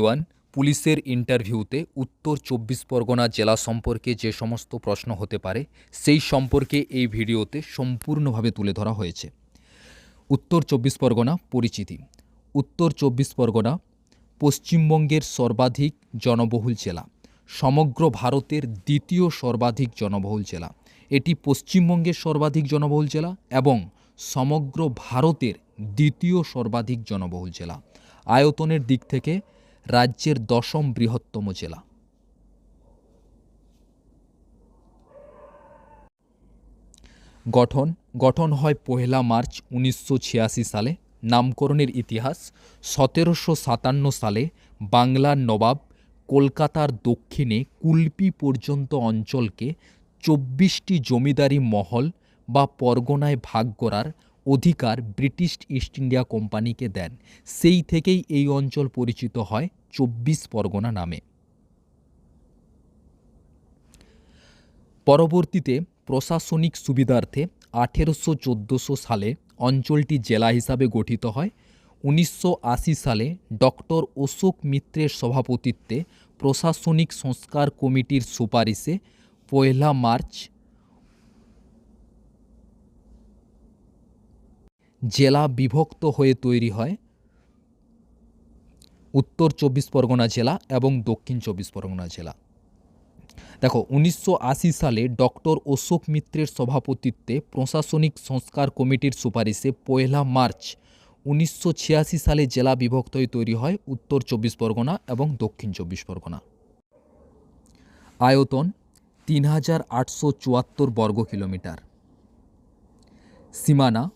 One পুলিশের ইন্টারভিউতে উত্তর চব্বিশ পরগনা জেলা সম্পর্কে যে সমস্ত প্রশ্ন হতে পারে, সেই সম্পর্কে এই ভিডিওতে সম্পূর্ণভাবে তুলে ধরা হয়েছে। উত্তর চব্বিশ পরগনা পরিচিতি। উত্তর চব্বিশ পরগনা পশ্চিমবঙ্গের সর্বাধিক জনবহুল জেলা। সমগ্র ভারতের দ্বিতীয় সর্বাধিক জনবহুল জেলা। এটি পশ্চিমবঙ্গের সর্বাধিক জনবহুল জেলা এবং সমগ্র ভারতের দ্বিতীয় সর্বাধিক জনবহুল জেলা। আয়তনের দিক থেকে রাজ্যের দশম বৃহত্তম জেলা। গঠন গঠন হয় পহেলা মার্চ উনিশশো ছিয়াশি সালে। নামকরণের ইতিহাস, সতেরোশো সাতান্ন সালে বাংলার নবাব কলকাতার দক্ষিণে কুলপি পর্যন্ত অঞ্চলকে চব্বিশটি জমিদারি মহল বা পরগনায় ভাগ করার অধিকার ব্রিটিশ ইস্ট ইন্ডিয়া কোম্পানিকে দেন। সেই থেকেই এই অঞ্চল পরিচিত হয় চব্বিশ পরগনা নামে। পরবর্তীতে প্রশাসনিক সুবিধার্থে আঠেরোশো চোদ্দোশো সালে অঞ্চলটি জেলা হিসাবে গঠিত হয়। উনিশশো আশি সালে ডক্টর অশোক মিত্রের সভাপতিত্বে প্রশাসনিক সংস্কার কমিটির সুপারিশে পয়লা মার্চ জেলা বিভক্ত হয়ে তৈরি হয়। উত্তর চব্বিশ পরগনা জেলা এবং দক্ষিণ চব্বিশ পরগনা জেলা। দেখো, উনিশশো আশি সালে ডক্টর অশোক মিত্রের সভাপতিত্বে প্রশাসনিক সংস্কার কমিটির সুপারিশে পয়লা মার্চ উনিশশো ছিয়াশি সালে জেলা বিভক্ত হয়ে তৈরি হয় উত্তর চব্বিশ পরগনা এবং দক্ষিণ চব্বিশ পরগনা। আয়তন তিন হাজার আটশো চুয়াত্তর বর্গ কিলোমিটার। সীমানা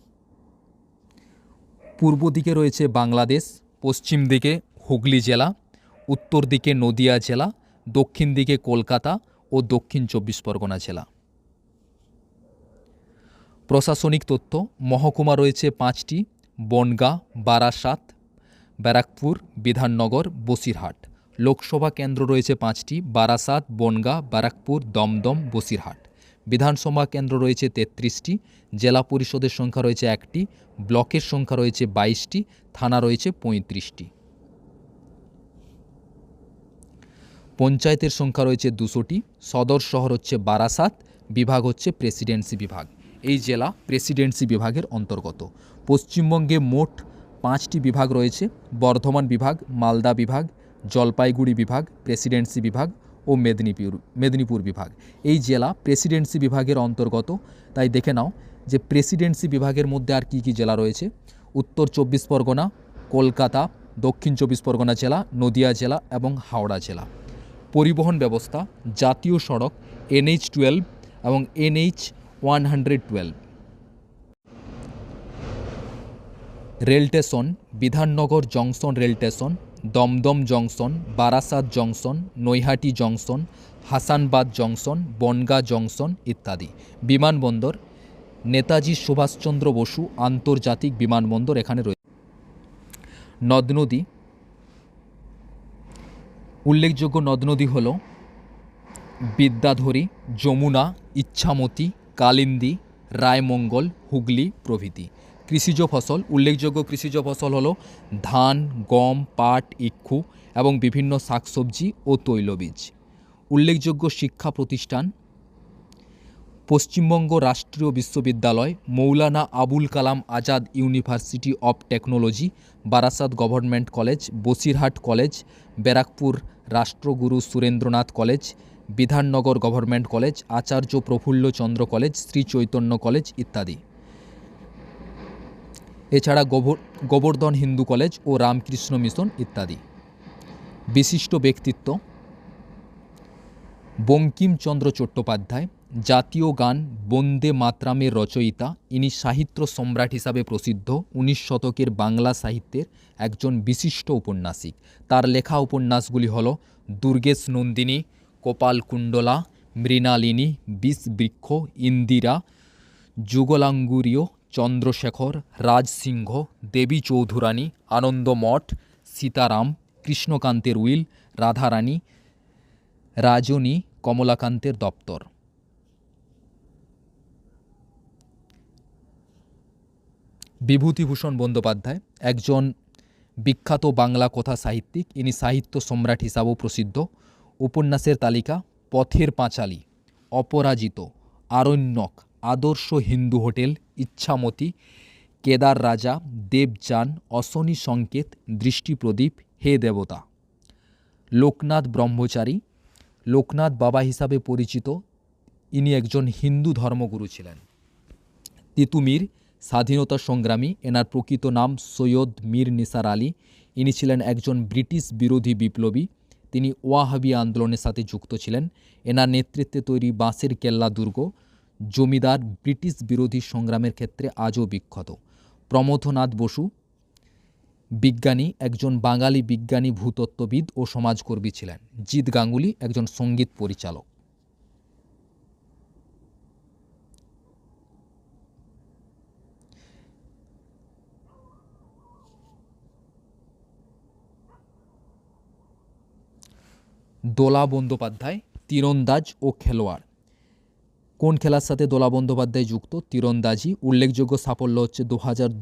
পূর্ব দিকে রয়েছে বাংলাদেশ, পশ্চিম দিকে হুগলি জেলা, উত্তর দিকে নদিয়া জেলা, দক্ষিণ দিকে কলকাতা ও দক্ষিণ চব্বিশ পরগনা জেলা। প্রশাসনিক তথ্য, মহকুমা রয়েছে পাঁচটি, বনগাঁ, বারাসাত, ব্যারাকপুর, বিধাননগর, বসিরহাট। লোকসভা কেন্দ্র রয়েছে পাঁচটি, বারাসাত, বনগাঁ, ব্যারাকপুর, দমদম, বসিরহাট। বিধানসভা কেন্দ্র রয়েছে তেত্রিশটি, জেলা পরিষদের সংখ্যা রয়েছে একটি, ব্লকের সংখ্যা রয়েছে বাইশটি, থানা রয়েছে পঁয়ত্রিশটি। পঞ্চায়েতের সংখ্যা রয়েছে দুশোটি, সদর শহর হচ্ছে বারাসাত, বিভাগ হচ্ছে প্রেসিডেন্সি বিভাগ। এই জেলা প্রেসিডেন্সি বিভাগের অন্তর্গত। পশ্চিমবঙ্গে মোট পাঁচটি বিভাগ রয়েছে, বর্ধমান বিভাগ, মালদা বিভাগ, জলপাইগুড়ি বিভাগ, প্রেসিডেন্সি বিভাগ ও মেদিনীপুর মেদিনীপুর বিভাগ। এই জেলা প্রেসিডেন্সি বিভাগের অন্তর্গত। তাই দেখে নাও যে প্রেসিডেন্সি বিভাগের মধ্যে আর কী কী জেলা রয়েছে। উত্তর চব্বিশ পরগনা, কলকাতা, দক্ষিণ চব্বিশ পরগনা জেলা, নদিয়া জেলা এবং হাওড়া জেলা। পরিবহন ব্যবস্থা, জাতীয় সড়ক, এনএইচ টুয়েলভ এবং NH one hundred twelve. Rail station Bidhannagar junction rail station Dumdum junction, Barasat junction, Naihati junction, Hasnabad junction, Bangaon junction ইত্যাদি। বিমানবন্দর, নেতাজি সুভাষচন্দ্র বসু আন্তর্জাতিক বিমানবন্দর এখানে রয়েছে নদ নদী। উল্লেখযোগ্য নদ নদী হল বিদ্যাধরী, যমুনা, ইচ্ছামতি, কালিন্দী, রায়মঙ্গল, হুগলি প্রভৃতি। কৃষিজ ফসল, উল্লেখযোগ্য কৃষিজ ফসল হলো ধান, গম, পাট, ইক্ষু এবং বিভিন্ন শাকসবজি ও তৈলবীজ। উল্লেখযোগ্য শিক্ষা প্রতিষ্ঠান, পশ্চিমবঙ্গ রাষ্ট্রীয় বিশ্ববিদ্যালয়, Maulana Abul Kalam Azad university of technology, Barasat government college, Basirhat college, Barrackpore Rashtraguru Surendranath college, Bidhannagar government college, Acharya Prafullachandra college, Shri Chaitanya college ইত্যাদি। এছাড়া গোবর গোবর্ধন হিন্দু কলেজ ও রামকৃষ্ণ মিশন ইত্যাদি। বিশিষ্ট ব্যক্তিত্ব বঙ্কিমচন্দ্র চট্টোপাধ্যায়, জাতীয় গান বন্দে মাতরামের রচয়িতা। ইনি সাহিত্য সম্রাট হিসাবে প্রসিদ্ধ। উনিশ শতকের বাংলা সাহিত্যের একজন বিশিষ্ট উপন্যাসিক। তার লেখা উপন্যাসগুলি হল দুর্গেশ নন্দিনী কপালকুণ্ডলা মৃণালিনী বিষবৃক্ষ ইন্দিরা, যুগলাঙ্গুরীয় চন্দ্রশেখর রাজসিংহ দেবী চৌধুরানী আনন্দমঠ সীতারাম, কৃষ্ণকান্তের উইল, রাধারানী, রাজনী, কমলাকান্তের দপ্তর। বিভূতিভূষণ বন্দ্যোপাধ্যায়, একজন বিখ্যাত বাংলা কথা সাহিত্যিক। ইনি সাহিত্য সম্রাট হিসাবেও প্রসিদ্ধ। উপন্যাসের তালিকা, পথের পাঁচালী, অপরাজিত, আরণ্যক আদর্শ হিন্দু হোটেল ইচ্ছামতি, কেদার রাজা, দেবযান, অশনি সংকেত দৃষ্টিপ্রদীপ হে দেবতা। লোকনাথ ব্রহ্মচারী, লোকনাথ বাবা হিসাবে পরিচিত, ইনি একজন হিন্দু ধর্মগুরু ছিলেন। তিতুমির, স্বাধীনতা সংগ্রামী, এনার প্রকৃত নাম সৈয়দ মীর নিসার আলী। ইনি ছিলেন একজন ব্রিটিশ বিরোধী বিপ্লবী। তিনি ওয়াহাবি আন্দোলনের সাথে যুক্ত ছিলেন। এনার নেতৃত্বে তৈরি বাঁশের কেল্লা দুর্গ জমিদার ব্রিটিশ বিরোধী সংগ্রামের ক্ষেত্রে আজও বিখ্যাত। প্রমথনাথ বসু, বিজ্ঞানী, একজন বাঙালি বিজ্ঞানী, ভূতত্ত্ববিদ ও সমাজকর্মী ছিলেন। জিৎ গাঙ্গুলি একজন সংগীত পরিচালক। দোলা বন্দ্যোপাধ্যায়, তীরন্দাজ ও খেলোয়াড়। কোন খেলার সাথে দোলা বন্দ্যোপাধ্যায় যুক্ত? তীরন্দাজি, উল্লেখযোগ্য সাফল্য হচ্ছে দু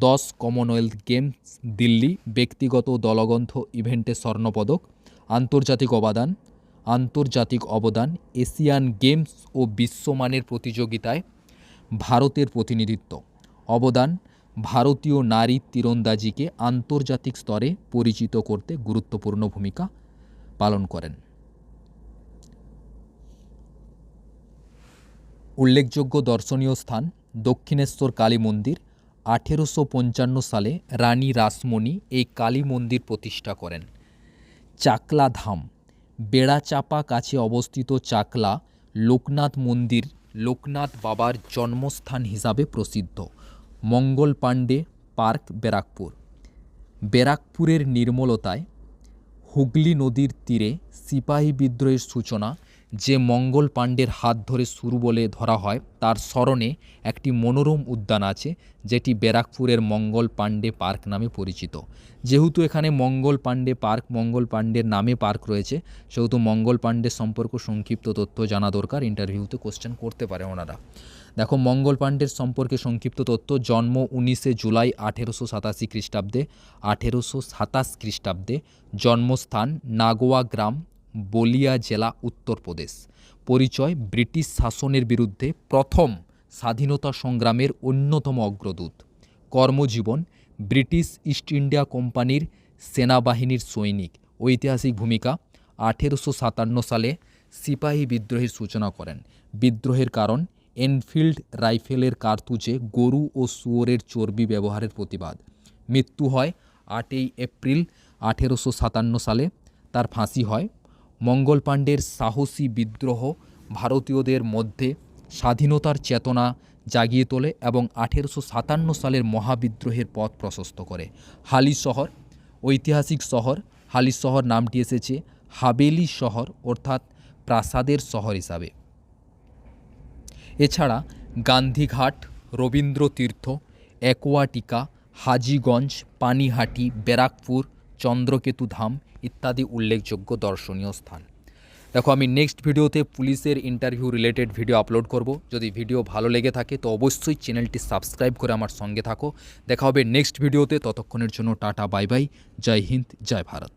দশ কমনওয়েলথ গেমস দিল্লি, ব্যক্তিগত ও দলগ্রন্থ ইভেন্টে স্বর্ণপদক, আন্তর্জাতিক অবদান আন্তর্জাতিক অবদান, এশিয়ান গেমস ও বিশ্বমানের প্রতিযোগিতায় ভারতের প্রতিনিধিত্ব। অবদান, ভারতীয় নারী তীরন্দাজিকে আন্তর্জাতিক স্তরে পরিচিত করতে গুরুত্বপূর্ণ ভূমিকা পালন করেন। উল্লেখযোগ্য দর্শনীয় স্থান দক্ষিণেশ্বর কালী মন্দির। আঠেরোশো পঞ্চান্ন সালে রানী রাসমণি এই কালী মন্দির প্রতিষ্ঠা করেন। চাকলা ধাম, বেড়াচাপা কাছে অবস্থিত চাকলা লোকনাথ মন্দির লোকনাথ বাবার জন্মস্থান হিসাবে প্রসিদ্ধ। মঙ্গল পাণ্ডে পার্ক, ব্যারাকপুর। ব্যারাকপুরের নির্মলতায় হুগলি নদীর তীরে সিপাহী বিদ্রোহের সূচনা যে মঙ্গল পাণ্ডের হাত ধরে শুরু বলে ধরা হয়, তার স্মরণে একটি মনোরম উদ্যান আছে, যেটি ব্যারাকপুরের মঙ্গল পাণ্ডে পার্ক নামে পরিচিত। যেহেতু এখানে মঙ্গল পাণ্ডে পার্ক, মঙ্গল পাণ্ডের নামে পার্ক রয়েছে, সেহেতু মঙ্গল পাণ্ডের সম্পর্ক সংক্ষিপ্ত তথ্য জানা দরকার, ইন্টারভিউতে কোশ্চেন করতে পারে ওনারা। দেখো, মঙ্গল পাণ্ডের সম্পর্কে সংক্ষিপ্ত তথ্য, জন্ম উনিশে জুলাই আঠেরোশো সাতাশি খ্রিস্টাব্দে, আঠেরোশো সাতাশ খ্রিস্টাব্দে, জন্মস্থান নাগোয়া গ্রাম বলিয়া জেলা উত্তরপ্রদেশ পরিচয় ব্রিটিশ শাসনের বিরুদ্ধে প্রথম স্বাধীনতা সংগ্রামের অন্যতম অগ্রদূত। কর্মজীবন ব্রিটিশ ইস্ট ইন্ডিয়া কোম্পানির সেনাবাহিনীর সৈনিক। ঐতিহাসিক ভূমিকা, আঠেরোশো সাতান্ন সালে সিপাহী বিদ্রোহের সূচনা করেন। বিদ্রোহের কারণ, এনফিল্ড রাইফেলের কার্তুজে গরু ও শুয়োরের চর্বি ব্যবহারের প্রতিবাদ। মৃত্যু হয় আটই এপ্রিল আঠেরোশো সাতান্ন সালে, তার ফাঁসি হয়। মঙ্গল পাণ্ডের সাহসী বিদ্রোহ ভারতীয়দের মধ্যে স্বাধীনতার চেতনা জাগিয়ে তোলে এবং আঠেরোশো সাতান্ন সালের মহাবিদ্রোহের পথ প্রশস্ত করে। হালি শহর, ঐতিহাসিক শহর, হালি শহর নামটি এসেছে হাবেলি শহর অর্থাৎ প্রাসাদের শহর হিসাবে। এছাড়া গান্ধীঘাট রবীন্দ্র তীর্থ অ্যাকোয়াটিকা হাজিগঞ্জ, পানিহাটি, ব্যারাকপুর চন্দ্রকেতু ধাম ইত্যাদি উল্লেখযোগ্য দর্শনীয় স্থান। দেখো, আমি নেক্সট ভিডিওতে পুলিশের ইন্টারভিউ রিলেটেড ভিডিও আপলোড করব। যদি ভিডিও ভালো লেগে থাকে, তো অবশ্যই চ্যানেলটি সাবস্ক্রাইব করে আমার সঙ্গে থাকো। দেখা হবে নেক্সট ভিডিওতে ততক্ষণের জন্য টাটা বাই বাই জয় হিন্দ, জয় ভারত।